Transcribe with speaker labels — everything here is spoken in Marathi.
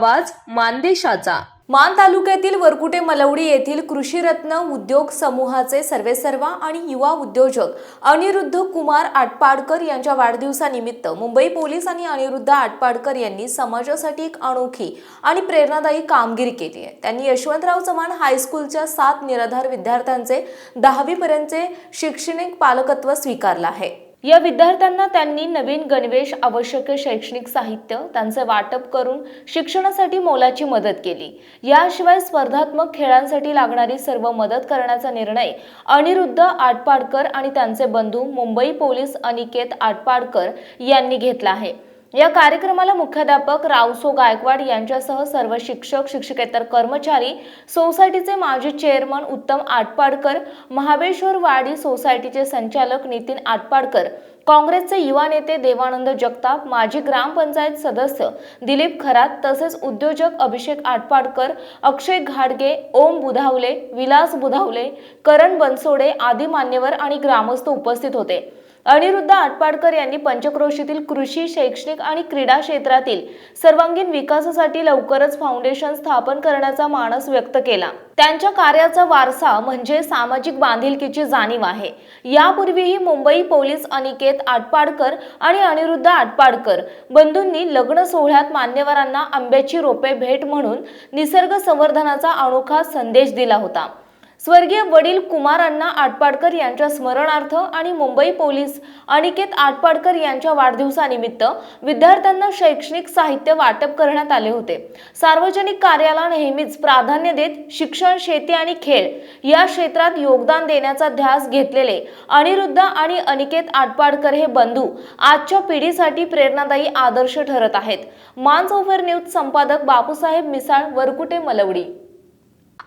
Speaker 1: आवाज मानदेशाचा.
Speaker 2: मान तालुक्यातील वरकुटे मलवडी येथील कृषीरत्न उद्योग समूहाचे सर्वेसर्वा आणि युवा उद्योजक अनिरुद्ध कुमार आटपाडकर यांच्या वाढदिवसानिमित्त मुंबई पोलीस आणि अनिरुद्ध आटपाडकर यांनी समाजासाठी एक अनोखी आणि प्रेरणादायी कामगिरी केली आहे. त्यांनी यशवंतराव चव्हाण हायस्कूलच्या सात निराधार विद्यार्थ्यांचे दहावीपर्यंतचे शैक्षणिक पालकत्व स्वीकारलं आहे. या विद्यार्थ्यांना त्यांनी नवीन गणवेश आवश्यक शैक्षणिक साहित्य त्यांचे वाटप करून शिक्षणासाठी मोलाची मदत केली. याशिवाय स्पर्धात्मक खेळांसाठी लागणारी सर्व मदत करण्याचा निर्णय अनिरुद्ध आटपाडकर आणि त्यांचे बंधू मुंबई पोलीस अनिकेत आटपाडकर यांनी घेतला आहे. या कार्यक्रमाला मुख्याध्यापक रावसो गायकवाड यांच्यासह सर्व शिक्षक शिक्षकेतर कर्मचारी सोसायटीचे माजी चेअरमन उत्तम आटपाडकर महाबळेश्वर वाडी सोसायटीचे संचालक नितीन आटपाडकर काँग्रेसचे युवा नेते देवानंद जगताप माजी ग्रामपंचायत सदस्य दिलीप खरात तसेच उद्योजक अभिषेक आटपाडकर अक्षय घाडगे ओम बुधावले विलास बुधावले करण बनसोडे आदी मान्यवर आणि ग्रामस्थ उपस्थित होते. अनिरुद्ध आटपाडकर यांनी पंचक्रोशीतील कृषी शैक्षणिक आणि क्रीडा क्षेत्रातील सर्वांगीण विकासासाठी लवकरच फाउंडेशन स्थापन करण्याचा मानस व्यक्त केला. त्यांच्या कार्याचा वारसा म्हणजे सामाजिक बांधिलकीची जाणीव आहे. यापूर्वीही मुंबई पोलीस अनिकेत आटपाडकर आणि अनिरुद्ध आटपाडकर बंधूंनी लग्न सोहळ्यात मान्यवरांना आंब्याची रोपे भेट म्हणून निसर्ग संवर्धनाचा अनोखा संदेश दिला होता. स्वर्गीय वडील कुमारांना आटपाडकर यांच्या स्मरणार्थ आणि मुंबई पोलीस अनिकेत आटपाडकर यांच्या वाढदिवसानिमित्त विद्यार्थ्यांना शैक्षणिक साहित्य वाटप करण्यात आले होते. सार्वजनिक कार्याला नेहमीच प्राधान्य देत शिक्षण शेती आणि खेळ या क्षेत्रात योगदान देण्याचा ध्यास घेतलेले अनिरुद्ध आणि अनिकेत आटपाडकर हे बंधू आजच्या पिढीसाठी प्रेरणादायी आदर्श ठरत आहेत. मान्स ओव्हर न्यूज संपादक बापूसाहेब मिसाळ वरकुटे मलवडी.